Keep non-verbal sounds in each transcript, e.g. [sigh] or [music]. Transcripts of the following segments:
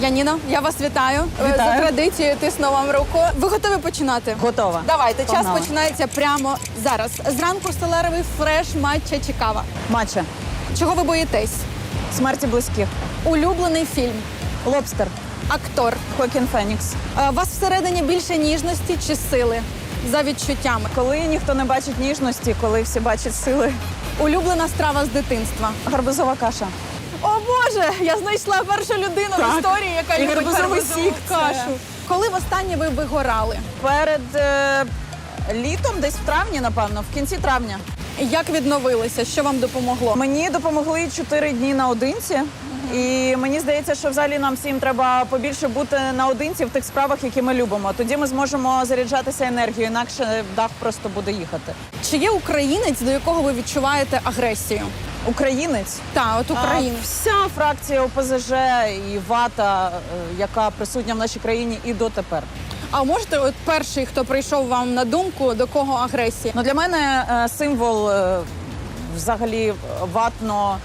Яніна, я вас вітаю. Е, Вітаю. За традицією тисну вам руку. Ви готові починати? Готова. Давайте, час починається прямо зараз. Зранку селеровий фреш, матча чи кава. Матча. Чого ви боїтесь? Смерті близьких. Улюблений фільм, Лобстер. актор. Хокін Фенікс. Е, Вас всередині більше ніжності чи сили за відчуттями. Коли ніхто не бачить ніжності, коли всі бачать сили. Улюблена страва з дитинства. Гарбузова каша. Боже, я знайшла першу людину в історії, яка Ігор любить гарбузову кашу. Коли востаннє ви вигорали? Перед е, літом, десь в травні, напевно, в кінці травня. Як відновилися? Що вам допомогло? Мені допомогли чотири дні наодинці. І мені здається, що взагалі нам всім треба побільше бути наодинці в тих справах, які ми любимо. Тоді ми зможемо заряджатися енергією, інакше дах просто буде їхати. Чи є українець, до якого ви відчуваєте агресію? Українець Так, от А. Вся фракція ОПЗЖ і вата, е, яка присутня в нашій країні і дотепер. А можете, от перший, хто прийшов вам на думку, до кого агресія? Ну для мене е, символ е, взагалі ватно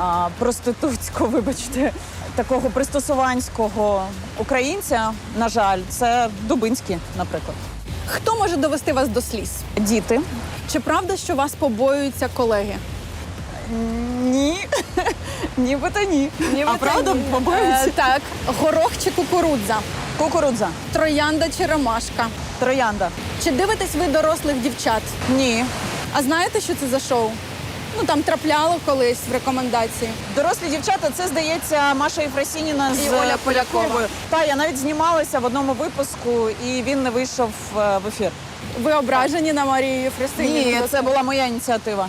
а, проститутського, вибачте, такого пристосуванського українця. На жаль, це Дубинський, наприклад. Хто може довести вас до сліз? Діти. Чи правда, що вас побоюються колеги? Ні, нібито ні. Ні, а правда це- побоюються? Е, так, горох чи кукурудза, Кукурудза, троянда чи ромашка. троянда. Чи дивитесь ви дорослих дівчат? Ні. А знаєте, що це за шоу? Ну там трапляло колись в рекомендації. Дорослі дівчата, це здається Маша Єфросініна з І Оля Поляковою. Та я навіть знімалася в одному випуску, і він не вийшов е, в ефір. Ви ображені на Марію Єфросиніну? Ні, це була моя ініціатива.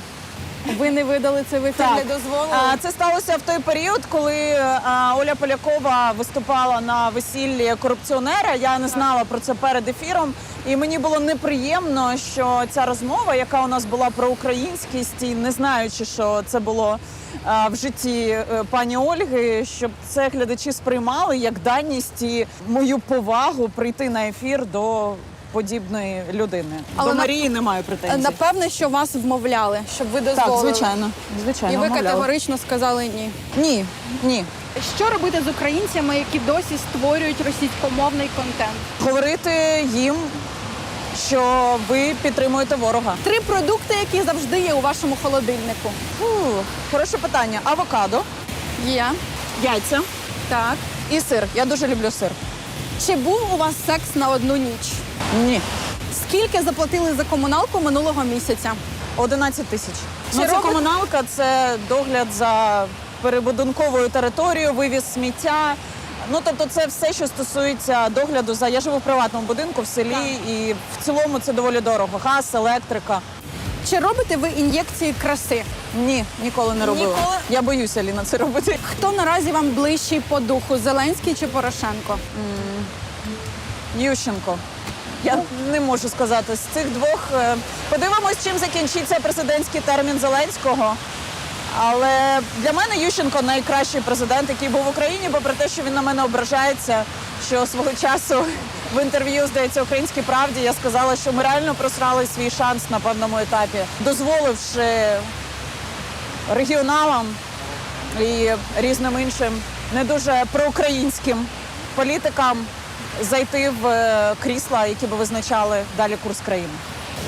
Ви не видали це в ефір, не дозволили? А, Це сталося в той період, коли а, Оля Полякова виступала на весіллі корупціонера. Я не знала про це перед ефіром, і мені було неприємно, що ця розмова, яка у нас була про українськість, і не знаючи, що це було а, в житті е, пані Ольги, щоб це глядачі сприймали як даність і мою повагу прийти на ефір до подібної людини. Але до на- Марії немає претензій. Напевне, що вас вмовляли, щоб ви Так, звичайно, звичайно. І ви мовляли. категорично сказали ні. Ні, ні. Що робити з українцями, які досі створюють російськомовний контент? Говорити їм, що ви підтримуєте ворога. Три продукти, які завжди є у вашому холодильнику. Фу, хороше питання. Авокадо, Є. яйця Так. і сир. Я дуже люблю сир. Чи був у вас секс на одну ніч? Ні. Скільки заплатили за комуналку минулого місяця? 11 тисяч. Чи Ну, це робить- комуналка, це догляд за перебудинковою територією, вивіз сміття. Ну тобто, це все, що стосується догляду за. Я живу в приватному будинку в селі, і в цілому це доволі дорого. Газ, електрика. Чи робите ви ін'єкції краси? Ні, ніколи не робила. Ніколи? Я боюся Ліна це робити. Хто наразі вам ближчий по духу? Зеленський чи Порошенко? Ющенко. Я не можу сказати з цих двох. е, Подивимось, чим закінчиться президентський термін Зеленського. Але для мене Ющенко найкращий президент, який був в Україні, бо про те, що він на мене ображається, що свого часу в інтерв'ю, здається, українській правді я сказала, що ми реально просрали свій шанс на певному етапі, дозволивши регіоналам і різним іншим не дуже проукраїнським політикам зайти в е, крісла, які би визначали далі курс країни.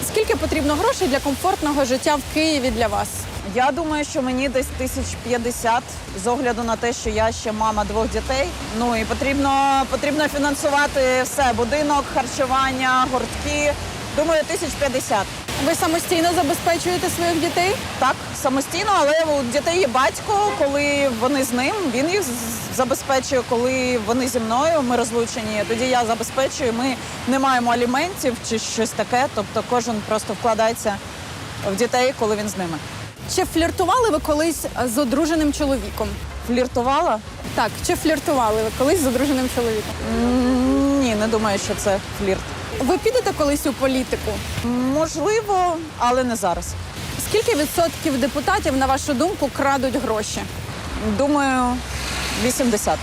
Скільки потрібно грошей для комфортного життя в Києві для вас? Я думаю, що мені десь тисяч п'ятдесят з огляду на те, що я ще мама двох дітей. Ну і потрібно, потрібно фінансувати все: будинок, харчування, гуртки. Думаю, тисяч п'ятдесят. Ви самостійно забезпечуєте своїх дітей? Так, самостійно, але у дітей є батько, коли вони з ним, він їх забезпечує, коли вони зі мною, ми розлучені. Тоді я забезпечую. Ми не маємо аліментів чи щось таке. Тобто кожен просто вкладається в дітей, коли він з ними. Чи фліртували ви колись з одруженим чоловіком? Фліртувала? Так, чи фліртували ви колись з одруженим чоловіком? М, Ні, не думаю, що це флірт. Ви підете колись у політику? Можливо, але не зараз. Скільки відсотків депутатів, на вашу думку, крадуть гроші? Думаю, 80.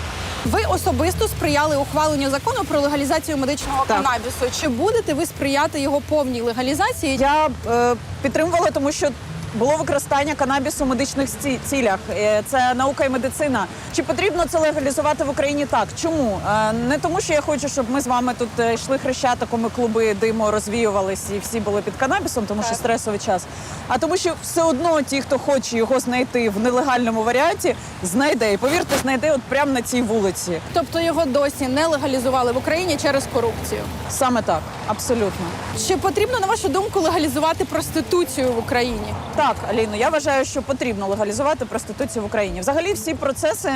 Ви особисто сприяли ухваленню закону про легалізацію медичного Так. канабісу. Чи будете ви сприяти його повній легалізації? Я е, підтримувала, тому що було використання канабісу в медичних ці- цілях. Е, Це наука і медицина. Чи потрібно це легалізувати в Україні? Так. Чому? Е, Не тому, що я хочу, щоб ми з вами тут е, йшли хрещатиком, і клуби диму розвіювались і всі були під канабісом, тому що стресовий час. А тому, що все одно ті, хто хоче його знайти в нелегальному варіанті, знайде. І повірте, знайде от прямо на цій вулиці. Тобто його досі не легалізували в Україні через корупцію. Саме так, абсолютно. Чи потрібно, на вашу думку, легалізувати проституцію в Україні? Так, Аліно, я вважаю, що потрібно легалізувати проституцію в Україні. Взагалі, всі процеси,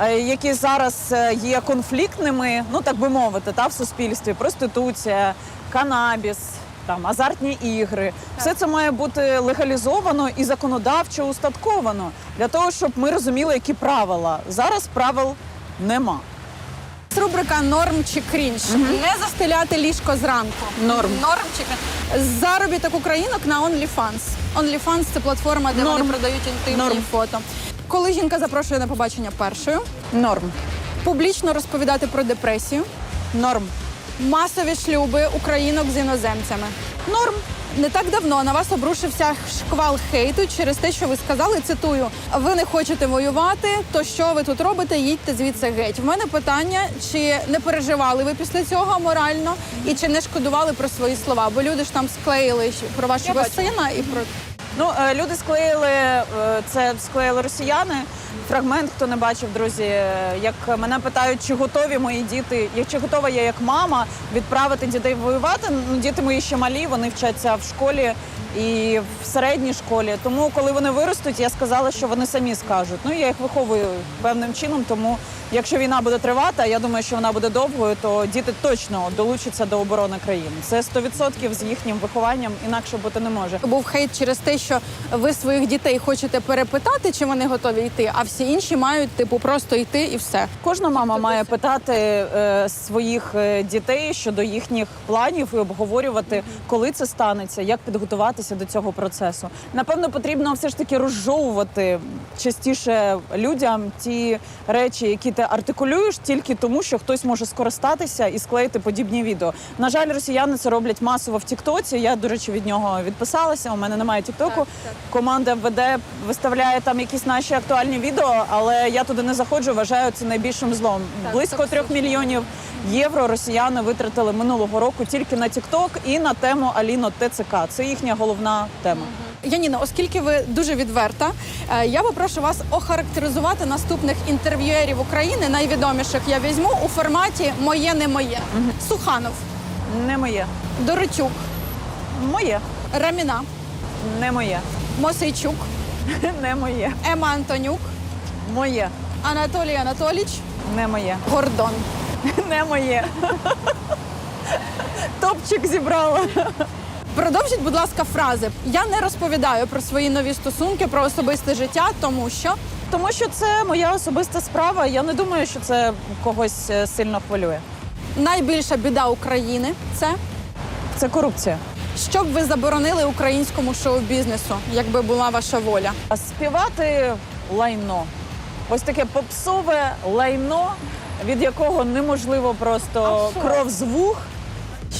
е, які зараз е, є конфліктними, ну так би мовити, та в суспільстві, проституція, канабіс. Там азартні ігри, все це має бути легалізовано і законодавчо устатковано для того, щоб ми розуміли, які правила. Зараз правил нема. Рубрика норм чи крінж. Не застеляти ліжко зранку. Норм. Норм чи крінж. Заробіток українок на OnlyFans. OnlyFans – це платформа, де Норм. вони продають інтимні Норм. фото. Коли жінка запрошує на побачення першою, Норм. публічно розповідати про депресію, Норм. масові шлюби українок з іноземцями. Норм. Не так давно на вас обрушився шквал хейту через те, що ви сказали. Цитую: ви не хочете воювати, то що ви тут робите? Їдьте звідси геть. В мене питання: чи не переживали ви після цього морально, і чи не шкодували про свої слова? Бо люди ж там склеїли про вашого сина і про Ну, е, люди склеїли е, це склеїли росіяни. Фрагмент, хто не бачив, друзі, як мене питають, чи готові мої діти, чи готова я як мама відправити дітей воювати. Ну, діти мої ще малі, вони вчаться в школі і в середній школі. Тому, коли вони виростуть, я сказала, що вони самі скажуть. Ну я їх виховую певним чином. Тому, якщо війна буде тривати, а я думаю, що вона буде довгою, то діти точно долучаться до оборони країни. Це 100% з їхнім вихованням, інакше бути не може. був хейт через те, що ви своїх дітей хочете перепитати, чи вони готові йти, а всі інші мають типу просто йти і все. Кожна мама має питати е, своїх е, дітей щодо їхніх планів і обговорювати, коли це станеться, як підготуватися до цього процесу. Напевно, потрібно все ж таки розжовувати частіше людям ті речі, які ти артикулюєш, тільки тому, що хтось може скористатися і склеїти подібні відео. На жаль, росіяни це роблять масово в Тіктоці. Я, до речі, від нього відписалася. У мене немає Тіктоку. Команда МВД виставляє там якісь наші актуальні відео, але я туди не заходжу. Вважаю це найбільшим злом. Так, Близько трьох мільйонів євро росіяни витратили минулого року тільки на Тікток і на тему Аліно ТЦК. Це їхня головна тема. Яніна, оскільки ви дуже відверта, е, я попрошу вас охарактеризувати наступних інтерв'юерів України, найвідоміших я візьму у форматі Моє не моє. Суханов, Не моє, Дорочук, моє, Раміна, не моє, Мосейчук, [laughs] не моє, Ема Антонюк, моє, Анатолій Анатоліч, не моє, Гордон. [laughs] не моє. Топчик зібрала. Продовжіть, будь ласка, фрази. Я не розповідаю про свої нові стосунки, про особисте життя, тому що Тому що це моя особиста справа. Я не думаю, що це когось е, сильно хвилює. найбільша біда України це Це корупція. що б ви заборонили українському шоу-бізнесу, якби була ваша воля. Співати лайно. Ось таке попсове лайно, від якого неможливо просто А що? кров з вух.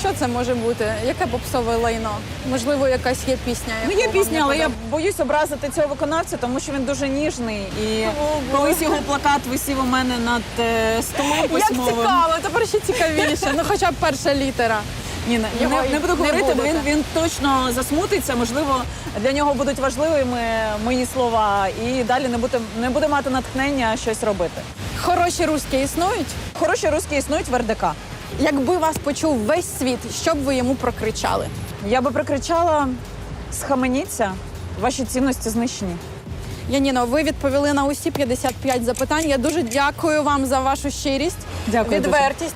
Що це може бути? Яке попсове лайно? Можливо, якась є пісня. Ну, яку є вам пісня, не але я подобається? боюсь образити цього виконавця, тому що він дуже ніжний. І О, колись його плакат висів у мене над е, столом Як письмовим. цікаво, тепер ще цікавіше. Ну, хоча б перша літера. Ні, не, Його не, не буду говорити, бо він, він точно засмутиться. Можливо, для нього будуть важливими мої слова, і далі не буде, не буде мати натхнення щось робити. Хороші руські існують. Хороші русські існують в РДК. Якби вас почув весь світ, що б ви йому прокричали? Я би прикричала схаменіться, ваші цінності знищені. Яніно, ви відповіли на усі 55 запитань. Я дуже дякую вам за вашу щирість, Дякую дуже. відвертість.